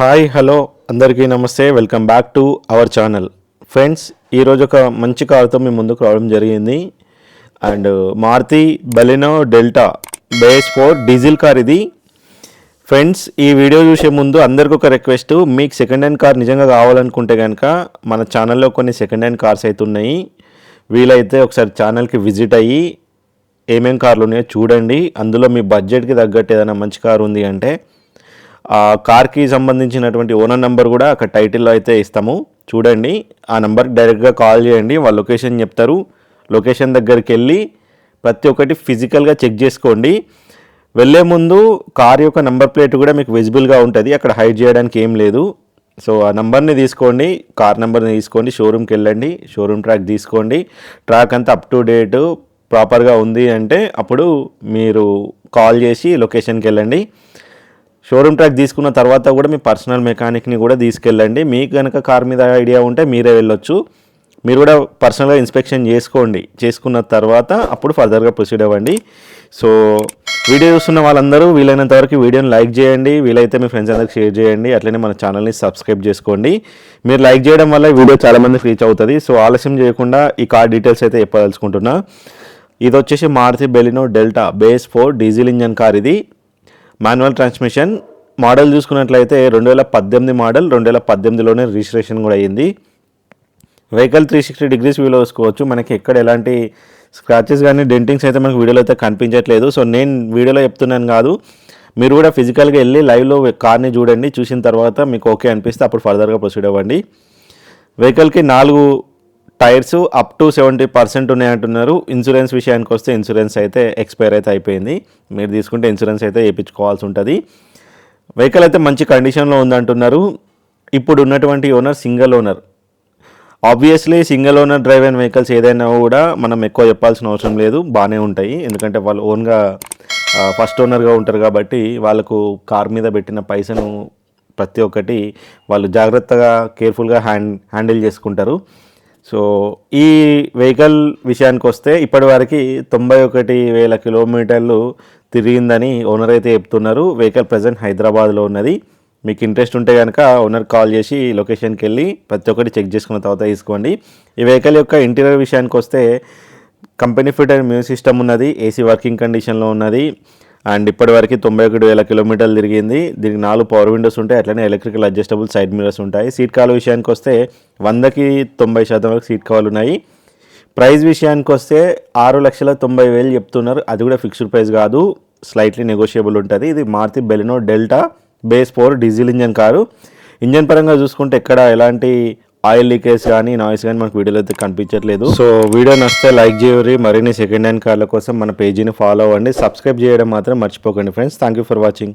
Hi hello అందరికీ నమస్తే. Welcome back to our channel. Friends ఈరోజు ఒక మంచి కారుతో మీ ముందుకు రావడం జరిగింది. And Maruti Baleno Delta base four diesel car ఇది. ఫ్రెండ్స్ ఈ వీడియో చూసే ముందు అందరికి ఒక రిక్వెస్ట్. మీకు సెకండ్ హ్యాండ్ కార్ నిజంగా కావాలనుకుంటే కనుక మన ఛానల్లో కొన్ని సెకండ్ హ్యాండ్ కార్స్ అయితే ఉన్నాయి. వీలైతే ఒకసారి ఛానల్కి విజిట్ అయ్యి ఏమేం కార్లు ఉన్నాయో చూడండి. అందులో మీ బడ్జెట్కి తగ్గట్టు ఏదైనా మంచి కార్ ఉంది అంటే ఆ కార్కి సంబంధించినటువంటి ఓనర్ నెంబర్ కూడా అక్కడ టైటిల్లో అయితే ఇస్తాము. చూడండి ఆ నెంబర్కి డైరెక్ట్గా కాల్ చేయండి వాళ్ళ లొకేషన్ చెప్తారు. లొకేషన్ దగ్గరికి వెళ్ళి ప్రతి ఒక్కటి ఫిజికల్గా చెక్ చేసుకోండి. వెళ్ళే ముందు కార్ యొక్క నెంబర్ ప్లేట్ కూడా మీకు విజిబుల్గా ఉంటుంది అక్కడ హైడ్ చేయడానికి ఏం లేదు. సో ఆ నెంబర్ని తీసుకోండి కార్ నెంబర్ని తీసుకోండి షోరూమ్కి వెళ్ళండి షోరూమ్ ట్రాక్ తీసుకోండి. ట్రాక్ అంతా అప్ టు డేట్ ప్రాపర్గా ఉంది అంటే అప్పుడు మీరు కాల్ చేసి లొకేషన్కి వెళ్ళండి. షోరూమ్ ట్రాక్ తీసుకున్న తర్వాత కూడా మీ పర్సనల్ మెకానిక్ని కూడా తీసుకెళ్ళండి. మీకు కనుక కార్ మీద ఐడియా ఉంటే మీరే వెళ్ళొచ్చు. మీరు కూడా పర్సనల్గా ఇన్స్పెక్షన్ చేసుకోండి. చేసుకున్న తర్వాత అప్పుడు ఫర్దర్గా ప్రొసీడ్ అవ్వండి. సో వీడియో చూస్తున్న వాళ్ళందరూ వీలైనంత వరకు వీడియోని లైక్ చేయండి. వీలైతే మీ ఫ్రెండ్స్ అందరికి షేర్ చేయండి. అట్లనే మన ఛానల్ని సబ్స్క్రైబ్ చేసుకోండి. మీరు లైక్ చేయడం వల్ల వీడియో చాలామంది రీచ్ అవుతుంది. సో ఆలస్యం చేయకుండా ఈ కార్ డీటెయిల్స్ అయితే చెప్పదలుచుకుంటున్నా. ఇది వచ్చేసి Maruti Baleno Delta base four diesel engine car ఇది. Manual transmission. మోడల్ చూసుకున్నట్లయితే రెండు వేల పద్దెనిమిది మోడల్ రెండు వేల పద్దెనిమిదిలోనే రిజిస్ట్రేషన్ కూడా అయ్యింది వెహికల్ త్రీ సిక్స్టీ డిగ్రీస్ వ్యూలో చూసుకోవచ్చు. మనకి ఎక్కడ ఎలాంటి స్క్రాచెస్ కానీ డెంటింగ్స్ అయితే మనకు వీడియోలో అయితే కనిపించట్లేదు. సో నేను వీడియోలో చెప్తున్నాను కాదు. మీరు కూడా ఫిజికల్గా వెళ్ళి లైవ్లో కార్ని చూడండి. చూసిన తర్వాత మీకు ఓకే అనిపిస్తే అప్పుడు ఫర్దర్గా ప్రొసీడ్ అవ్వండి. వెహికల్కి నాలుగు tyres up to seventy percent ఉన్నాయంటున్నారు insurance విషయానికి వస్తే ఇన్సూరెన్స్ అయితే ఎక్స్పైర్ అయితే అయిపోయింది. మీరు తీసుకుంటే ఇన్సూరెన్స్ అయితే వేయించుకోవాల్సి ఉంటుంది. వెహికల్ అయితే మంచి కండిషన్లో ఉందంటున్నారు. ఇప్పుడు ఉన్నటువంటి owner single owner obviously single owner drive అయిన వెహికల్స్ ఏదైనా కూడా మనం ఎక్కువ చెప్పాల్సిన అవసరం లేదు. బాగానే ఉంటాయి. ఎందుకంటే వాళ్ళు ఓన్గా ఫస్ట్ ఓనర్గా ఉంటారు కాబట్టి వాళ్ళకు కార్ మీద పెట్టిన పైసను ప్రతి ఒక్కటి వాళ్ళు జాగ్రత్తగా కేర్ఫుల్గా హ్యాండ్ హ్యాండిల్ చేసుకుంటారు. సో ఈ వెహికల్ విషయానికి వస్తే ఇప్పటివరకు తొంభై ఒకటి వేల కిలోమీటర్లు తిరిగిందని ఓనర్ అయితే చెప్తున్నారు. వెహికల్ ప్రజెంట్ హైదరాబాద్లో ఉన్నది. మీకు ఇంట్రెస్ట్ ఉంటే కనుక ఓనర్ కాల్ చేసి లొకేషన్కి వెళ్ళి ప్రతి ఒక్కటి చెక్ చేసుకున్న తర్వాత తీసుకోండి. ఈ వెహికల్ యొక్క ఇంటీరియర్ విషయానికి వస్తే company fit and music system ఉన్నది. ఏసీ వర్కింగ్ కండిషన్లో ఉన్నది. అండ్ ఇప్పటివరకు తొంభై ఒకటి వేల కిలోమీటర్లు తిరిగింది. దీనికి నాలుగు పవర్ విండోస్ ఉంటాయి. అట్లనే ఎలక్ట్రికల్ అడ్జస్టబుల్ సైడ్ మిరర్స్ ఉంటాయి. సీట్ కాల్ విషయానికి వస్తే వందకి తొంభై శాతం వరకు సీట్ కవర్లు ఉన్నాయి. ప్రైస్ విషయానికి వస్తే ఆరు లక్షల తొంభై వేలు చెప్తున్నారు. అది కూడా ఫిక్స్డ్ ప్రైస్ కాదు. స్లైట్లీ నెగోషియబుల్ ఉంటుంది. ఇది Maruti Baleno Delta base four diesel engine car. Engine పరంగా చూసుకుంటే ఎక్కడ ఎలాంటి ఆయిల్ లీకేజ్ కానీ నాయిస్ కానీ మనకు వీడియోలో అయితే కనిపించట్లేదు. సో వీడియో నచ్చితే లైక్ చేయరు మరిన్ని సెకండ్ హ్యాండ్ కార్ల కోసం మన పేజీని ఫాలో అవ్వండి. సబ్స్క్రైబ్ చేయడం మాత్రం మర్చిపోకండి friends thank you for watching